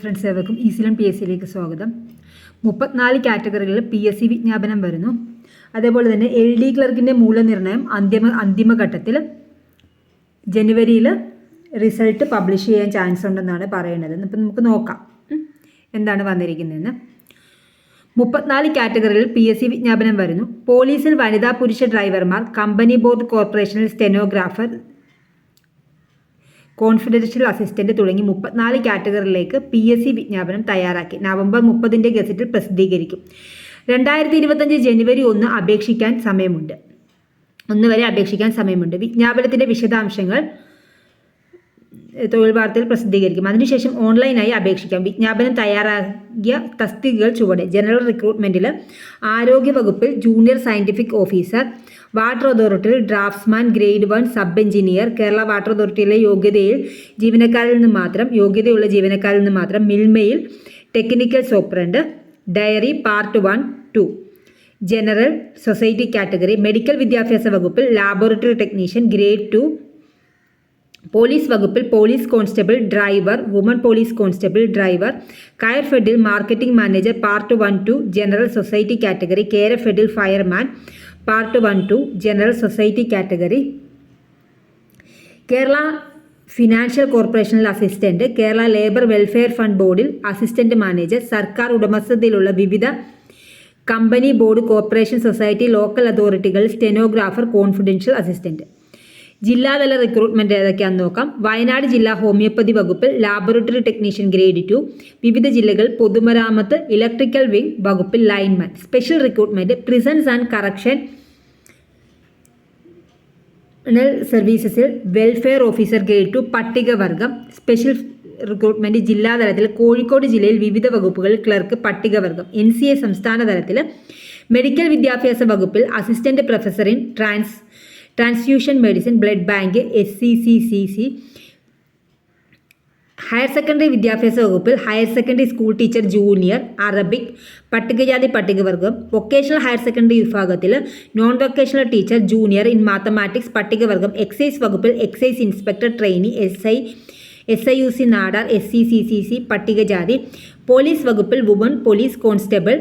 Friends ഏവർക്കും ഈസിലൻ P S സിയിലേക്ക് സ്വാഗതം. മുപ്പത്തിനാല് കാറ്റഗറികളിൽ പി എസ് സി വിജ്ഞാപനം വരുന്നു. അതേപോലെ തന്നെ എൽ ഡി ക്ലർക്കിന്റെ മൂല്യനിർണയം അന്തിമ അന്തിമഘട്ടത്തിൽ ജനുവരിയിൽ റിസൾട്ട് പബ്ലിഷ് ചെയ്യാൻ ചാൻസ് ഉണ്ടെന്നാണ് പറയുന്നത്. ഇപ്പം നമുക്ക് നോക്കാം. എന്താണ് വന്നിരിക്കുന്നതെന്ന്. മുപ്പത്തിനാല് കാറ്റഗറിയിൽ പി എസ് സി വിജ്ഞാപനം വരുന്നു. പോലീസിൽ വനിതാ പുരുഷ ഡ്രൈവർമാർ കമ്പനി ബോർഡ് കോർപ്പറേഷനിൽ സ്റ്റെനോഗ്രാഫർ കോൺഫിഡൻഷ്യൽ അസിസ്റ്റന്റ് തുടങ്ങി മുപ്പത്തിനാല് കാറ്റഗറിയിലേക്ക് പി എസ് സി വിജ്ഞാപനം തയ്യാറാക്കി. നവംബർ മുപ്പതിന്റെ ഗസറ്റിൽ പ്രസിദ്ധീകരിക്കും. രണ്ടായിരത്തി ഇരുപത്തഞ്ച് ജനുവരി ഒന്ന് അപേക്ഷിക്കാൻ സമയമുണ്ട്. ഒന്ന് വരെ അപേക്ഷിക്കാൻ സമയമുണ്ട്. വിജ്ഞാപനത്തിന്റെ വിശദാംശങ്ങൾ തൊഴിൽ വാർത്തയിൽ പ്രസിദ്ധീകരിക്കും. അതിനുശേഷം ഓൺലൈനായി അപേക്ഷിക്കാം. വിജ്ഞാപനം തയ്യാറാക്കിയ തസ്തികകൾ ചുവടെ. ജനറൽ റിക്രൂട്ട്മെന്റിൽ ആരോഗ്യ വകുപ്പിൽ junior scientific officer water അതോറിറ്റിയിൽ draftsman grade one sub engineer Kerala water അതോറിറ്റിയിലെ യോഗ്യതയിൽ ജീവനക്കാരിൽ നിന്ന് മാത്രം യോഗ്യതയുള്ള ജീവനക്കാരിൽ നിന്ന് മാത്രം മിൽമയിൽ technical superintendent dairy part one two. General society category medical വിദ്യാഭ്യാസ വകുപ്പിൽ laboratory technician grade two police വകുപ്പിൽ police constable driver woman police constable driver coir ഫെഡിൽ marketing manager part one two general society category കേര ഫെഡിൽ fireman part one two general society category Kerala financial കോർപ്പറേഷനിൽ assistant Kerala labour welfare fund ബോർഡിൽ assistant manager സർക്കാർ ഉടമസ്ഥതയിലുള്ള വിവിധ company board corporation society local അതോറിറ്റികൾ stenographer confidential assistant ജില്ലാതല recruitment ഏതൊക്കെയാണെന്ന് നോക്കാം. വയനാട് ജില്ലാ ഹോമിയോപ്പതി വകുപ്പിൽ ലാബോറട്ടറി ടെക്നീഷ്യൻ ഗ്രേഡ് ടു വിവിധ ജില്ലകൾ പൊതുമരാമത്ത് ഇലക്ട്രിക്കൽ വിംഗ് വകുപ്പിൽ lineman special recruitment prisons and correction സർവീസസിൽ welfare officer grade two പട്ടികവർഗം സ്പെഷ്യൽ റിക്രൂട്ട്മെന്റ് ജില്ലാതലത്തിൽ കോഴിക്കോട് ജില്ലയിൽ വിവിധ വകുപ്പുകളിൽ ക്ലർക്ക് പട്ടികവർഗം എൻ സി എ സംസ്ഥാന തലത്തിൽ മെഡിക്കൽ വിദ്യാഭ്യാസ വകുപ്പിൽ assistant professor in trans transfusion medicine blood bank S C C C C higher secondary വിദ്യാഭ്യാസ വകുപ്പിൽ higher secondary school teacher junior Arabic പട്ടികജാതി പട്ടികവർഗം വൊക്കേഷണൽ ഹയർ സെക്കൻഡറി വിഭാഗത്തിൽ non vocational teacher junior in mathematics പട്ടികവർഗം excise വകുപ്പിൽ excise inspector trainee S I S I U C Nadar S C C C C പട്ടികജാതി police വകുപ്പിൽ woman police constable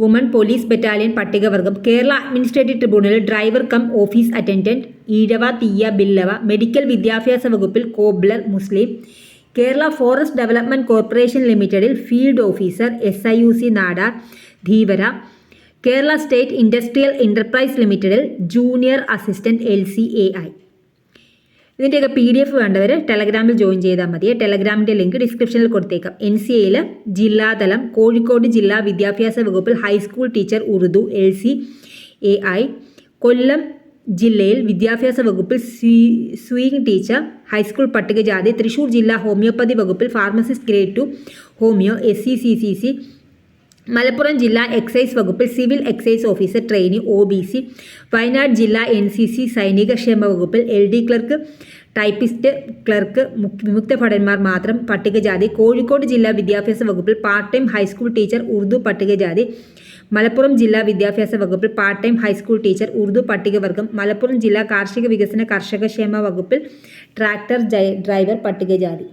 woman police battalion പട്ടികവർഗം Kerala administrative ട്രിബ്യൂണലിൽ driver cum office attendant Ezhava Thiyya Billava medical വിദ്യാഭ്യാസ വകുപ്പിൽ cobbler Muslim Kerala forest development corporation ലിമിറ്റഡിൽ field officer S I U C Nadar Dheevara Kerala state industrial enterprise ലിമിറ്റഡിൽ junior assistant L C A I ഇതിന്റെയൊക്കെ P D F വേണ്ടവർ ടെലഗ്രാമിൽ join ചെയ്താൽ മതി. ടെലഗ്രാമിന്റെ link ഡിസ്ക്രിപ്ഷനിൽ കൊടുത്തേക്കാം. എൻ സി എയിൽ ജില്ലാതലം കോഴിക്കോട് ജില്ലാ വിദ്യാഭ്യാസ വകുപ്പിൽ high school teacher Urdu L C A I Kollam ജില്ലയിൽ വിദ്യാഭ്യാസ വകുപ്പിൽ സ്വീ സ്വീങ് ടീച്ചർ ഹൈസ്കൂൾ പട്ടികജാതി. തൃശൂർ ജില്ലാ ഹോമിയോപ്പതി വകുപ്പിൽ pharmacist grade two homoeo S C C C C Malappuram ജില്ലാ എക്സൈസ് വകുപ്പിൽ civil excise officer trainee O B C Wayanad ജില്ലാ N C C സൈനിക ക്ഷേമ വകുപ്പിൽ L D clerk typist clerk മുക്- വിമുക്ത ഭടന്മാർ മാത്രം പട്ടികജാതി കോഴിക്കോട് ജില്ലാ വിദ്യാഭ്യാസ വകുപ്പിൽ part time high school teacher Urdu പട്ടികജാതി മലപ്പുറം ജില്ലാ വിദ്യാഭ്യാസ വകുപ്പിൽ part time high school teacher Urdu പട്ടികവർഗം Malappuram ജില്ലാ കാർഷിക വികസന കർഷക ക്ഷേമ വകുപ്പിൽ ട്രാക്ടർ ഡ്രൈവർ പട്ടികജാതി.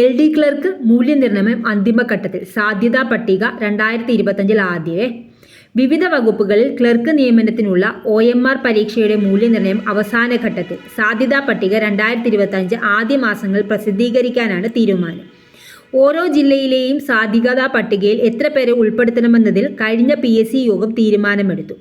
എൽ ഡി ക്ലർക്ക് മൂല്യനിർണയം അന്തിമഘട്ടത്തിൽ സാധ്യതാ പട്ടിക രണ്ടായിരത്തി ഇരുപത്തഞ്ചിൽ ആദ്യമേ വിവിധ വകുപ്പുകളിൽ ക്ലർക്ക് നിയമനത്തിനുള്ള ഒ എം ആർ പരീക്ഷയുടെ മൂല്യനിർണയം അവസാന ഘട്ടത്തിൽ സാധ്യതാ പട്ടിക രണ്ടായിരത്തി ഇരുപത്തഞ്ച് ആദ്യ മാസങ്ങൾ പ്രസിദ്ധീകരിക്കാനാണ് തീരുമാനം. ഓരോ ജില്ലയിലെയും സാധ്യതാ പട്ടികയിൽ എത്ര പേരെ ഉൾപ്പെടുത്തണമെന്നതിൽ കഴിഞ്ഞ പി യോഗം തീരുമാനമെടുത്തു.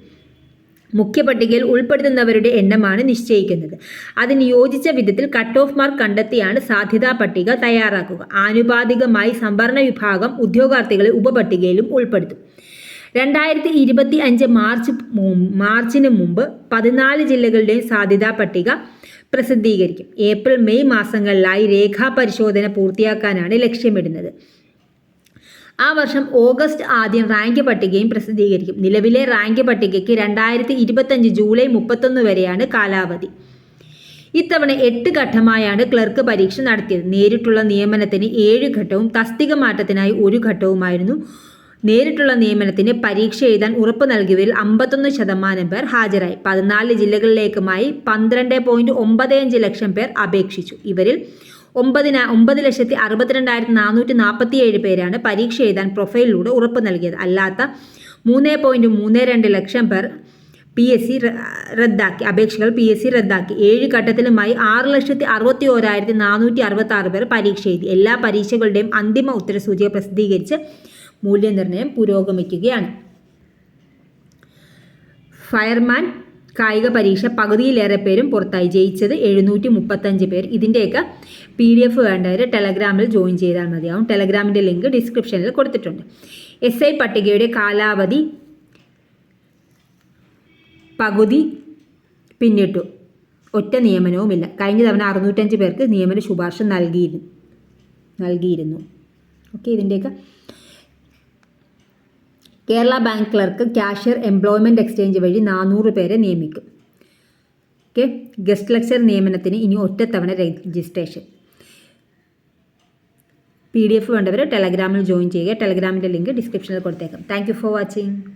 മുഖ്യ പട്ടികയിൽ ഉൾപ്പെടുത്തുന്നവരുടെ എണ്ണമാണ് നിശ്ചയിക്കുന്നത്. അതിന് യോജിച്ച വിധത്തിൽ കട്ട് ഓഫ് മാർക്ക് കണ്ടെത്തിയാണ് സാധ്യതാ പട്ടിക തയ്യാറാക്കുക. ആനുപാതികമായി സംവരണ വിഭാഗം ഉദ്യോഗാർത്ഥികളെ ഉപപട്ടികയിലും ഉൾപ്പെടുത്തും. രണ്ടായിരത്തി ഇരുപത്തി അഞ്ച് മാർച്ച് മാർച്ചിന് മുമ്പ് പതിനാല് ജില്ലകളുടെയും സാധ്യതാ പട്ടിക പ്രസിദ്ധീകരിക്കും. ഏപ്രിൽ മെയ് മാസങ്ങളിലായി രേഖാ പരിശോധന പൂർത്തിയാക്കാനാണ് ലക്ഷ്യമിടുന്നത്. ആ വർഷം ഓഗസ്റ്റ് ആദ്യം റാങ്ക് പട്ടികയും പ്രസിദ്ധീകരിക്കും. നിലവിലെ റാങ്ക് പട്ടികയ്ക്ക് രണ്ടായിരത്തി ഇരുപത്തഞ്ച് ജൂലൈ മുപ്പത്തൊന്ന് വരെയാണ് കാലാവധി. ഇത്തവണ എട്ട് ഘട്ടമായാണ് ക്ലർക്ക് പരീക്ഷ നടത്തിയത്. നേരിട്ടുള്ള നിയമനത്തിന് ഏഴ് ഘട്ടവും തസ്തിക മാറ്റത്തിനായി ഒരു ഘട്ടവുമായിരുന്നു. നേരിട്ടുള്ള നിയമനത്തിന് പരീക്ഷ എഴുതാൻ ഉറപ്പ് നൽകിയവരിൽ അമ്പത്തൊന്ന് ശതമാനം പേർ ഹാജരായി. പതിനാല് ജില്ലകളിലേക്കുമായി പന്ത്രണ്ട് പോയിന്റ് ഒമ്പത് അഞ്ച് ലക്ഷം പേർ അപേക്ഷിച്ചു. ഇവരിൽ ഒമ്പതിന ഒമ്പത് ലക്ഷത്തി അറുപത്തിരണ്ടായിരത്തി നാനൂറ്റി നാൽപ്പത്തി ഏഴ് പേരാണ് പരീക്ഷ എഴുതാൻ പ്രൊഫൈലിലൂടെ ഉറപ്പ് നൽകിയത്. അല്ലാത്ത മൂന്ന് പോയിന്റ് മൂന്ന് രണ്ട് ലക്ഷം പേർ പി എസ് സി റദ്ദാക്കി അപേക്ഷകൾ പി എസ് സി റദ്ദാക്കി. ഏഴ് ഘട്ടത്തിലുമായി ആറ് ലക്ഷത്തി അറുപത്തി ഓരായിരത്തി നാനൂറ്റി അറുപത്തി ആറ് പേർ പരീക്ഷ എഴുതി. എല്ലാ പരീക്ഷകളുടെയും അന്തിമ ഉത്തരസൂചിക പ്രസിദ്ധീകരിച്ച് മൂല്യനിർണയം പുരോഗമിക്കുകയാണ്. ഫയർമാൻ കായിക പരീക്ഷ പകുതിയിലേറെ പേരും പുറത്തായി. ജയിച്ചത് എഴുന്നൂറ്റി മുപ്പത്തഞ്ച് പേർ. ഇതിന്റെയൊക്കെ പി ഡി എഫ് വേണ്ടവർ ടെലഗ്രാമിൽ ജോയിൻ ചെയ്താൽ മതിയാവും. ടെലഗ്രാമിന്റെ ലിങ്ക് ഡിസ്ക്രിപ്ഷനിൽ കൊടുത്തിട്ടുണ്ട്. എസ് ഐ പട്ടികയുടെ കാലാവധി പകുതി പിന്നിട്ടു. ഒറ്റ നിയമനവുമില്ല. കഴിഞ്ഞ തവണ അറുന്നൂറ്റഞ്ച് പേർക്ക് നിയമന ശുപാർശ നൽകിയിരുന്നു. നൽകിയിരുന്നു. ഓക്കെ ഇതിന്റെയൊക്കെ Kerala bank clerk cashier employment exchange വഴി നാനൂറ് പേരെ നിയമിക്കും. ഓക്കെ? ഗസ്റ്റ് ലെക്ചർ നിയമനത്തിന് ഇനി ഒറ്റത്തവണ രജിസ്ട്രേഷൻ. പി ഡി എഫ് വേണ്ടവർ ടെലഗ്രാമിൽ ജോയിൻ ചെയ്യുക. ടെലഗ്രാമിന്റെ ലിങ്ക് ഡിസ്ക്രിപ്ഷനിൽ കൊടുത്തേക്കാം. Thank for watching.